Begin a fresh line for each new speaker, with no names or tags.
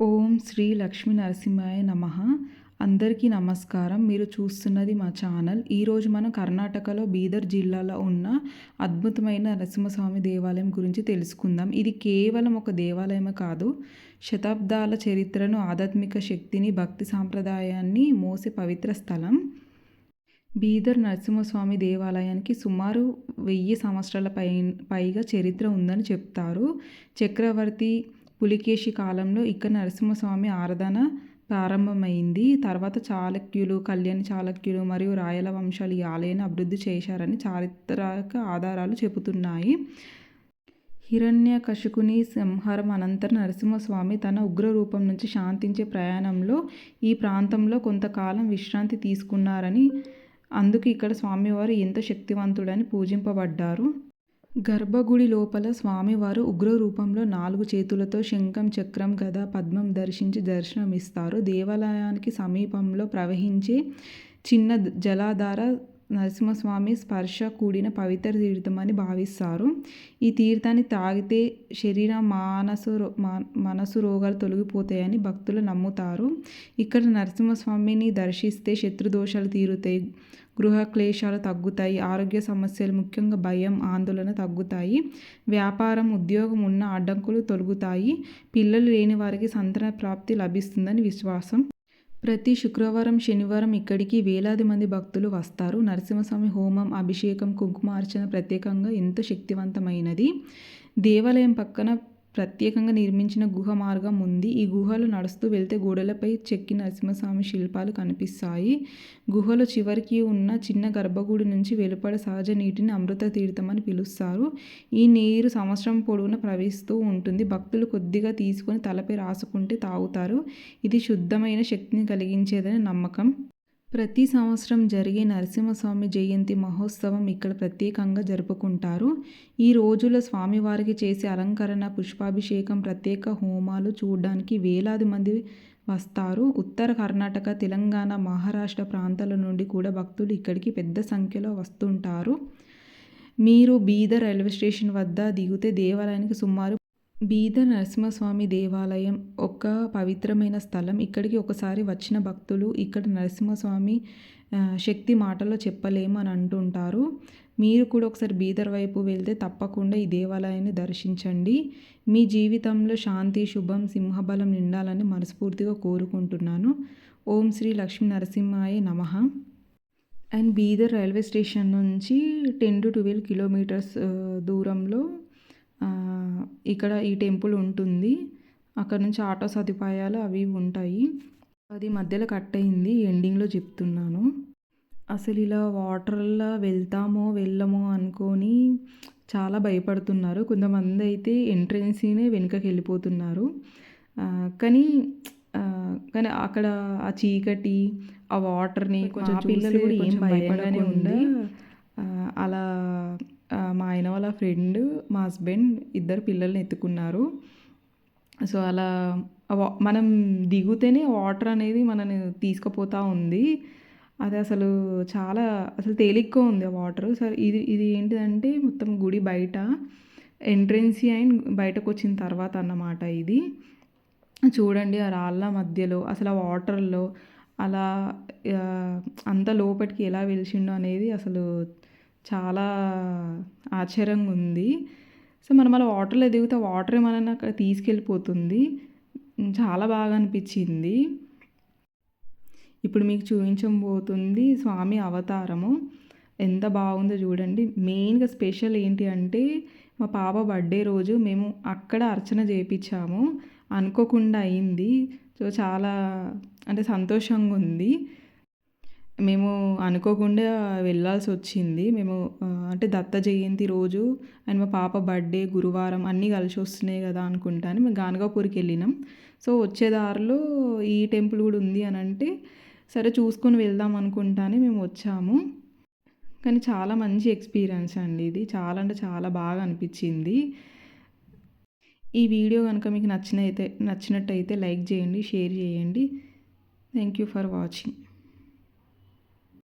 ఓం శ్రీ లక్ష్మీ నరసింహాయ నమ. అందరికీ నమస్కారం. మీరు చూస్తున్నది మా ఛానల్. ఈరోజు మనం కర్ణాటకలో బీదర్ జిల్లాలో ఉన్న అద్భుతమైన నరసింహస్వామి దేవాలయం గురించి తెలుసుకుందాం. ఇది కేవలం ఒక దేవాలయమే కాదు శతాబ్దాల చరిత్రను ఆధ్యాత్మిక శక్తిని భక్తి సాంప్రదాయాన్ని మోసే పవిత్ర స్థలం. బీదర్ నరసింహస్వామి దేవాలయానికి సుమారు వెయ్యి సంవత్సరాల పై పైగా చరిత్ర ఉందని చెప్తారు. చక్రవర్తి పులికేశి కాలంలో ఇక్కడ నరసింహస్వామి ఆరాధన ప్రారంభమైంది. తర్వాత చాళక్యులు కళ్యాణ చాళక్యులు మరియు రాయల వంశాలు ఈ ఆలయాన్ని అభివృద్ధి చేశారని చారిత్రక ఆధారాలు చెబుతున్నాయి. హిరణ్య కశుకుని సంహారం అనంతరం నరసింహస్వామి తన ఉగ్ర రూపం నుంచి శాంతించే ప్రయాణంలో ఈ ప్రాంతంలో కొంతకాలం విశ్రాంతి తీసుకున్నారని అందుకు ఇక్కడ స్వామివారు ఎంతో శక్తివంతుడని పూజింపబడ్డారు. గర్భగుడి లోపల స్వామివారు ఉగ్ర రూపంలో నాలుగు చేతులతో శంఖం చక్రం గద పద్మం దర్శించి దర్శనమిస్తారు. దేవాలయానికి సమీపంలో ప్రవహించే చిన్న జలాధార నరసింహస్వామి స్పర్శ కూడిన పవిత్ర తీర్థమని భావిస్తారు. ఈ తీర్థాన్ని తాగితే శరీర మానసు మనసు రోగాలు తొలగిపోతాయని భక్తులు నమ్ముతారు. ఇక్కడ నరసింహస్వామిని దర్శిస్తే శత్రుదోషాలు తీరుతాయి. గృహ క్లేశాలు తగ్గుతాయి. ఆరోగ్య సమస్యలు ముఖ్యంగా భయం ఆందోళన తగ్గుతాయి. వ్యాపారం ఉద్యోగం ఉన్న అడ్డంకులు తొలగుతాయి. పిల్లలు లేని వారికి సంతాన ప్రాప్తి లభిస్తుందని విశ్వాసం. ప్రతి శుక్రవారం శనివారం ఇక్కడికి వేలాది మంది భక్తులు వస్తారు. నరసింహస్వామి హోమం అభిషేకం కుంకుమార్చన ప్రత్యేకంగా ఎంతో శక్తివంతమైనది. దేవాలయం పక్కన ప్రత్యేకంగా నిర్మించిన గుహ మార్గం ఉంది. ఈ గుహలు నడుస్తూ వెళ్తే గోడలపై చెక్కి నరసింహస్వామి శిల్పాలు కనిపిస్తాయి. గుహలో చివరికి ఉన్న చిన్న గర్భగుడి నుంచి వెలుపడ సహజ నీటిని అమృత తీర్థం అని పిలుస్తారు. ఈ నీరు సంవత్సరం పొడవునా ప్రవహిస్తూ ఉంటుంది. భక్తులు కొద్దిగా తీసుకొని తలపై రాసుకుంటే తాగుతారు. ఇది శుద్ధమైన శక్తిని కలిగించేదని నమ్మకం. ప్రతి సంవత్సరం జరిగే నరసింహస్వామి జయంతి మహోత్సవం ఇక్కడ ప్రత్యేకంగా జరుపుకుంటారు. ఈ రోజుల స్వామివారికి చేసే అలంకరణ పుష్పాభిషేకం ప్రత్యేక హోమాలు చూడడానికి వేలాది మంది వస్తారు. ఉత్తర కర్ణాటక తెలంగాణ మహారాష్ట్ర ప్రాంతాల నుండి కూడా భక్తులు ఇక్కడికి పెద్ద సంఖ్యలో వస్తుంటారు. మీరు బీదర్ రైల్వే స్టేషన్ వద్ద దిగితే దేవాలయానికి సుమారు బీదర్ నరసింహస్వామి దేవాలయం ఒక పవిత్రమైన స్థలం. ఇక్కడికి ఒకసారి వచ్చిన భక్తులు ఇక్కడ నరసింహస్వామి శక్తి మాటలో చెప్పలేము అని అంటుంటారు. మీరు కూడా ఒకసారి బీదర్ వైపు వెళ్తే తప్పకుండా ఈ దేవాలయాన్ని దర్శించండి. మీ జీవితంలో శాంతి శుభం సింహబలం నిండాలని మనస్ఫూర్తిగా కోరుకుంటున్నాను. ఓం శ్రీ లక్ష్మీ నరసింహాయ నమ. అండ్ బీదర్ రైల్వే స్టేషన్ నుంచి టెన్ టు ట్వెల్వ్ కిలోమీటర్స్ దూరంలో ఇక్కడ ఈ టెంపుల్ ఉంటుంది. అక్కడ నుంచి ఆటో సదుపాయాలు అవి ఉంటాయి. అది మధ్యలో కట్ అయింది. ఎండింగ్లో చెప్తున్నాను. అసలు ఇలా వాటర్లో వెళ్తామో వెళ్ళమో అనుకొని చాలా భయపడుతున్నారు. కొంతమంది అయితే ఎంట్రెన్సీనే వెనుకకి వెళ్ళిపోతున్నారు. కానీ కానీ అక్కడ ఆ చీకటి ఆ వాటర్ని కొంచెం పిల్లలు కూడా ఏం భయపడగానే ఉంది అలా మా ఆయన వాళ్ళ ఫ్రెండ్ మా హస్బెండ్ ఇద్దరు పిల్లల్ని ఎత్తుకున్నారు. సో అలా మనం దిగుతేనే వాటర్ అనేది మనని తీసుకుపోతూ ఉంది. అది అసలు చాలా అసలు తేలిగ్గా ఉంది ఆ వాటర్. సరే ఇది ఇది ఏంటిదంటే మొత్తం గుడి బయట ఎంట్రెన్సీ అండ్ బయటకు వచ్చిన తర్వాత అన్నమాట ఇది. చూడండి ఆ రాళ్ళ మధ్యలో అసలు ఆ వాటర్లో అలా అంత లోపలికి ఎలా వెలిసిండో అనేది అసలు చాలా ఆశ్చర్యంగా ఉంది సో మనం అలా వాటర్లో దిగితే వాటర్ ఏమైనా అక్కడ తీసుకెళ్ళిపోతుంది. చాలా బాగా అనిపించింది ఇప్పుడు మీకు చూపించబోతుంది స్వామి అవతారము. ఎంత బాగుందో చూడండి. మెయిన్గా స్పెషల్ ఏంటి అంటే మా పాప బర్త్డే రోజు మేము అక్కడ అర్చన చేయించాము అనుకోకుండా అయింది. సో చాలా అంటే సంతోషంగా ఉంది మేము అనుకోకుండా వెళ్ళాల్సి వచ్చింది మేము అంటే దత్త జయంతి రోజు అండ్ మా పాప బర్త్డే గురువారం అన్నీ కలిసి వస్తున్నాయి కదా అనుకుంటాను మేము గానగాపూర్కి వెళ్ళినాం. సో వచ్చే దారిలో ఈ టెంపుల్ కూడా ఉంది అని అంటే సరే చూసుకొని వెళ్దాం అనుకుంటానే మేము వచ్చాము. కానీ చాలా మంచి ఎక్స్పీరియన్స్ అండి ఇది. చాలా అంటే చాలా బాగా అనిపించింది. ఈ వీడియో కనుక మీకు నచ్చినైతే నచ్చినట్టయితే లైక్ చేయండి షేర్ చేయండి. Thank you for watching.